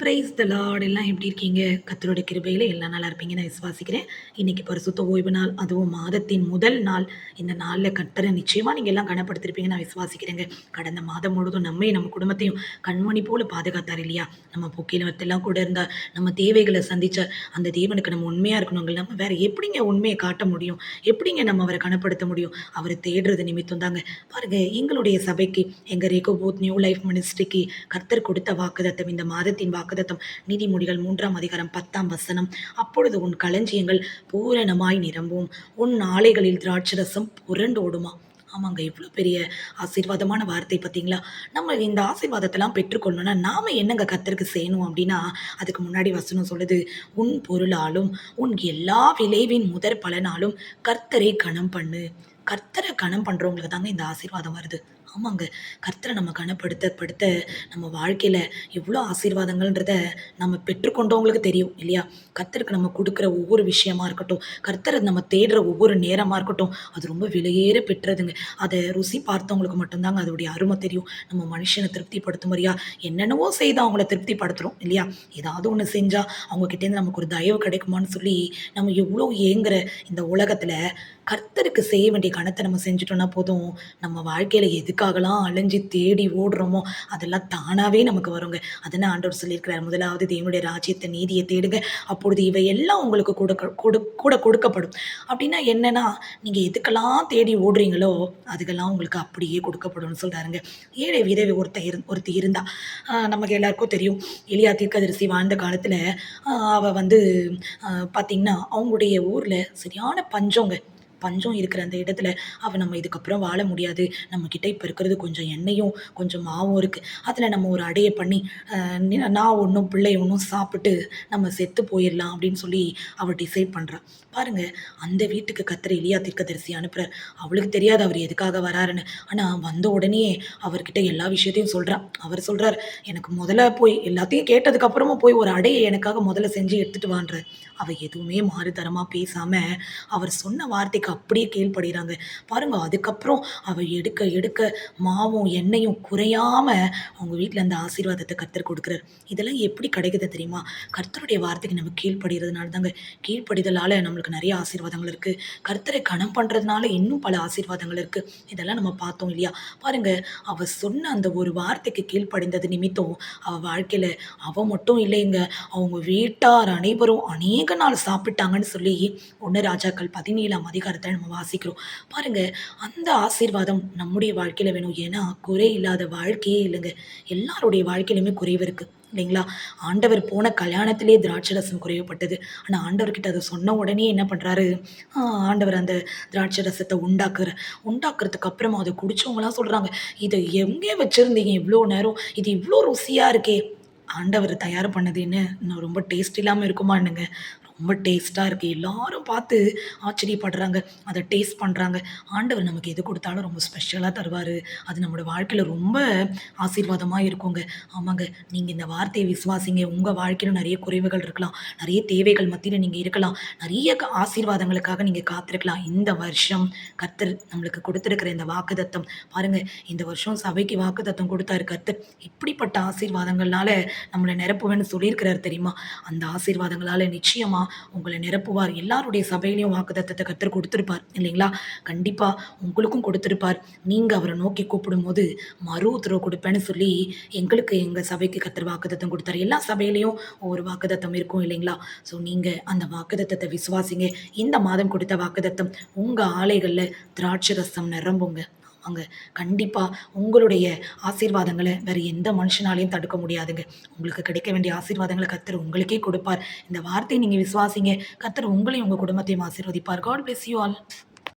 Praise the Lord எல்லாம் எப்படி இருக்கீங்க? கத்தருடைய கிருபையில் எல்லா நல்லா இருப்பீங்க. நான் விசுவாசிக்கிறேன். இன்னைக்கு பரிசுத்த ஓய்வு நாள். அதுவும் மாதத்தின் முதல் நாள். இந்த நாளில் கத்தரை நிச்சயமாக நீங்கள் எல்லாம் கனப்படுத்திருப்பீங்க. நான் விசுவாசிக்கிறேங்க. கடந்த மாதம் முழுவதும் நம்மையும் நம்ம குடும்பத்தையும் கண்மணி போல் பாதுகாத்தார் இல்லையா? நம்ம பொக்கியில் கூட இருந்தால் நம்ம தேவைகளை சந்திச்ச அந்த தேவனுக்கு நம்ம உண்மையாக இருக்கணுங்க நம்ம வேறு எப்படிங்க உண்மையை காட்ட முடியும்? எப்படிங்க நம்ம அவரை கனப்படுத்த முடியும்? அவரை தேடுறது நிமித்தம் தாங்க. பாருங்கள் எங்களுடைய சபைக்கு எங்கள் ரேகோபோத் நியூ லைஃப் மினிஸ்ட்ரிக்கு கர்த்தர் கொடுத்த வாக்குதத்தம் இந்த மாதத்தின் வாக்குதத்தம் நீதிமொழிகள் மூன்றாம் அதிகாரம் பத்தாம் வசனம். அப்பொழுது உன் களஞ்சியங்கள் பூரணமாய் நிரம்பும். உன் ஆலைகளில் திராட்சரசம் புரண்டோடுமா ஆமாங்க இவ்வளோ பெரிய ஆசீர்வாதமான வார்த்தை பார்த்தீங்களா? நம்ம இந்த ஆசீர்வாதத்தெல்லாம் பெற்றுக்கொள்ளணும்னா நாம் என்னங்க கத்தருக்கு செய்யணும் அப்படின்னா அதுக்கு முன்னாடி வசனம் சொல்லுது உன் பொருளாலும் உன் எல்லா விளைவின் முதற் பலனாலும் கர்த்தரை கணம் பண்ணு கர்த்தரை கணம் பண்ணுறவங்களுக்கு தாங்க இந்த ஆசீர்வாதம் வருது. ஆமாங்க கர்த்தரை நம்ம கனப்படுத்த படுத்த நம்ம வாழ்க்கையில் எவ்வளோ ஆசீர்வாதங்கள்ன்றத நம்ம பெற்றுக்கொண்டவங்களுக்கு தெரியும் இல்லையா? கர்த்தருக்கு நம்ம கொடுக்குற ஒவ்வொரு விஷயமா இருக்கட்டும் கர்த்தரை நம்ம தேடுற ஒவ்வொரு நேரமாக இருக்கட்டும் அது ரொம்ப விலையேற பெற்றதுங்க. அதை ருசி பார்த்தவங்களுக்கு மட்டும்தாங்க அதோடைய அருமை தெரியும். நம்ம மனுஷனை திருப்திப்படுத்தும் மாதிரியா என்னென்னவோ செய்து அவங்கள திருப்திப்படுத்துகிறோம் இல்லையா? ஏதாவது ஒன்று செஞ்சால் அவங்கக்கிட்டேருந்து நமக்கு ஒரு தயவு கிடைக்குமான்னு சொல்லி நம்ம எவ்வளோ ஏங்குற இந்த உலகத்தில் கர்த்தருக்கு செய்ய வேண்டிய கணத்தை நம்ம செஞ்சுட்டோம்னா போதும். நம்ம வாழ்க்கையில் எதுக்காக எதுக்காகலாம் அலைஞ்சு தேடி ஓடுறோமோ அதெல்லாம் தானாகவே நமக்கு வருங்க. அதனால் ஆண்டவர் சொல்லியிருக்கிறார்? முதலாவது தேவனுடைய ராஜ்யத்தை நீதியை தேடுங்க. அப்பொழுது இவை எல்லாம் உங்களுக்கு கொடுக்க கொடு கூட கொடுக்கப்படும். அப்படின்னா என்னென்னா நீங்கள் எதுக்கெல்லாம் தேடி ஓடுறீங்களோ அதுக்கெல்லாம் உங்களுக்கு அப்படியே கொடுக்கப்படும்னு சொல்கிறாருங்க ஏழை விதவை ஒருத்த இரு ஒருத்தி இருந்தா நமக்கு எல்லாருக்கும் தெரியும். எளியா தீர்க்கதரிசி வாழ்ந்த காலத்தில் அவள் வந்து பார்த்திங்கன்னா அவங்களுடைய ஊரில் சரியான பஞ்சங்க. பஞ்சம் இருக்கிற அந்த இடத்துல அவள் நம்ம இதுக்கப்புறம் வாழ முடியாது. நம்மக்கிட்ட இப்போ இருக்கிறது கொஞ்சம் எண்ணெயும் கொஞ்சம் மாவும் இருக்குது அதில் நம்ம ஒரு அடையை பண்ணி நான் ஒன்றும் பிள்ளை ஒன்றும் சாப்பிட்டு நம்ம செத்து போயிடலாம் அப்படின்னு சொல்லி அவள் டிசைட் பண்ணுறான் பாருங்கள் அந்த வீட்டுக்கு கத்திர இலியா தீர்க்கதரிசி அனுப்புகிறார் அவளுக்கு தெரியாது அவர் எதுக்காக வராருன்னு. ஆனால் வந்த உடனே அவர்கிட்ட எல்லா விஷயத்தையும் சொல்கிறான் அவர் சொல்கிறார் எனக்கு முதல்ல போய் எல்லாத்தையும் கேட்டதுக்கப்புறமா போய் ஒரு அடையை எனக்காக முதல்ல செஞ்சு எடுத்துகிட்டு வான்றார் அவள் எதுவுமே மாறுதரமாக பேசாமல் அவர் சொன்ன வார்த்தைக்கு அப்படியே கீழ்ப்படுகிறாங்க பாருங்கள் அதுக்கப்புறம் அவள் எடுக்க எடுக்க மாவும் எண்ணெயும் குறையாமல் அவங்க வீட்டில் அந்த ஆசீர்வாதத்தை கத்தர் கொடுக்குறாரு. இதெல்லாம் எப்படி கிடைக்குது தெரியுமா? கர்த்தருடைய வார்த்தைக்கு நம்ம கீழ்ப்படுகிறதுனால தாங்க கீழ்ப்படிதலால் நம்மளுக்கு நிறைய ஆசீர்வாதங்கள் இருக்குது கர்த்தரை கணம் பண்ணுறதுனால இன்னும் பல ஆசீர்வாதங்கள் இருக்குது இதெல்லாம் நம்ம பார்த்தோம் இல்லையா? பாருங்கள் அவள் சொன்ன அந்த ஒரு வார்த்தைக்கு கீழ்ப்படைந்தது நிமித்தம் அவள் வாழ்க்கையில் அவள் மட்டும் இல்லைங்க. அவங்க வீட்டார் அனைவரும் அநேக நாள் சாப்பிட்டாங்கன்னு சொல்லி ஒன்று ராஜாக்கள் பதினேழாம் அதிகாரத்தை நம்ம வாசிக்கிறோம். பாருங்க அந்த ஆசீர்வாதம் நம்முடைய வாழ்க்கையில் வேணும். ஏன்னா குறை இல்லாத வாழ்க்கையே இல்லைங்க. எல்லாருடைய வாழ்க்கையிலுமே குறைவு இருக்குது இல்லைங்களா? ஆண்டவர் போன கல்யாணத்திலே திராட்சை ரசம் குறைவுப்பட்டது ஆனால் ஆண்டவர்கிட்ட அதை சொன்ன உடனே என்ன பண்ணுறாரு ஆண்டவர் அந்த திராட்சை ரசத்தை உண்டாக்குற உண்டாக்குறதுக்கு அப்புறமா அதை குடிச்சவங்களாம் சொல்கிறாங்க இதை எங்கே வச்சுருந்தீங்க இவ்வளோ நேரம்? இது இவ்வளோ ருசியாக இருக்கே. ஆண்டவர் தயார் பண்ணது என்ன? இன்னும் ரொம்ப டேஸ்ட் இல்லாமல் இருக்குமான்னுங்க. ரொம்ப டேஸ்ட்டாக இருக்குது எல்லாரும் பார்த்து ஆச்சரியப்படுறாங்க அதை டேஸ்ட் பண்ணுறாங்க ஆண்டவர் நமக்கு எது கொடுத்தாலும் ரொம்ப ஸ்பெஷலாக தருவார். அது நம்மளோட வாழ்க்கையில் ரொம்ப ஆசீர்வாதமாக இருக்குங்க. ஆமாங்க நீங்கள் இந்த வார்த்தையை விசுவாசிங்க. உங்கள் வாழ்க்கையில் நிறைய குறைவுகள் இருக்கலாம். நிறைய தேவைகள் மத்தியில் நீங்கள் இருக்கலாம். நிறைய ஆசீர்வாதங்களுக்காக நீங்கள் காத்திருக்கலாம். இந்த வருஷம் கர்த்தர் நம்மளுக்கு கொடுத்துருக்கிற இந்த வாக்குதத்தம் பாருங்கள் இந்த வருஷம் சபைக்கு வாக்குதத்தம் கொடுத்தாரு கர்த்தர். இப்படிப்பட்ட ஆசீர்வாதங்கள்னால நம்மளை நிரப்புவேன்னு சொல்லியிருக்கிறார் தெரியுமா? அந்த ஆசீர்வாதங்களால் நிச்சயமாக உங்களை நிரப்புவார். எல்லாருடைய சபையிலையும் வாக்குதத்தத்தை கத்தர் கொடுத்துருப்பார். இல்லைங்களா? கண்டிப்பாக உங்களுக்கும் கொடுத்துருப்பார். நீங்கள் அவரை நோக்கி கூப்பிடும்போது மறு உத்தரவு கொடுப்பேன்னு சொல்லி எங்களுக்கு எங்கள் சபைக்கு கத்தர் வாக்குதத்தம் கொடுத்தாரு. எல்லா சபையிலையும் ஒவ்வொரு வாக்குதத்தம் இருக்கும் இல்லைங்களா? ஸோ நீங்கள் அந்த வாக்குதத்தத்தை விசுவாசிங்க. இந்த மாதம் கொடுத்த வாக்குதத்தம் உங்கள் ஆலைகளில் திராட்சை ரசம் நிரம்புங்க. அங்கே கண்டிப்பாக உங்களுடைய ஆசீர்வாதங்களை வேறு எந்த மனுஷனாலையும் தடுக்க முடியாதுங்க. உங்களுக்கு கிடைக்க வேண்டிய ஆசீர்வாதங்களை கத்தர் உங்களுக்கே கொடுப்பார். இந்த வார்த்தையை நீங்கள் விசுவாசிங்க. கத்தர் உங்களையும் உங்கள் குடும்பத்தையும் ஆசீர்வதிப்பார். God bless you all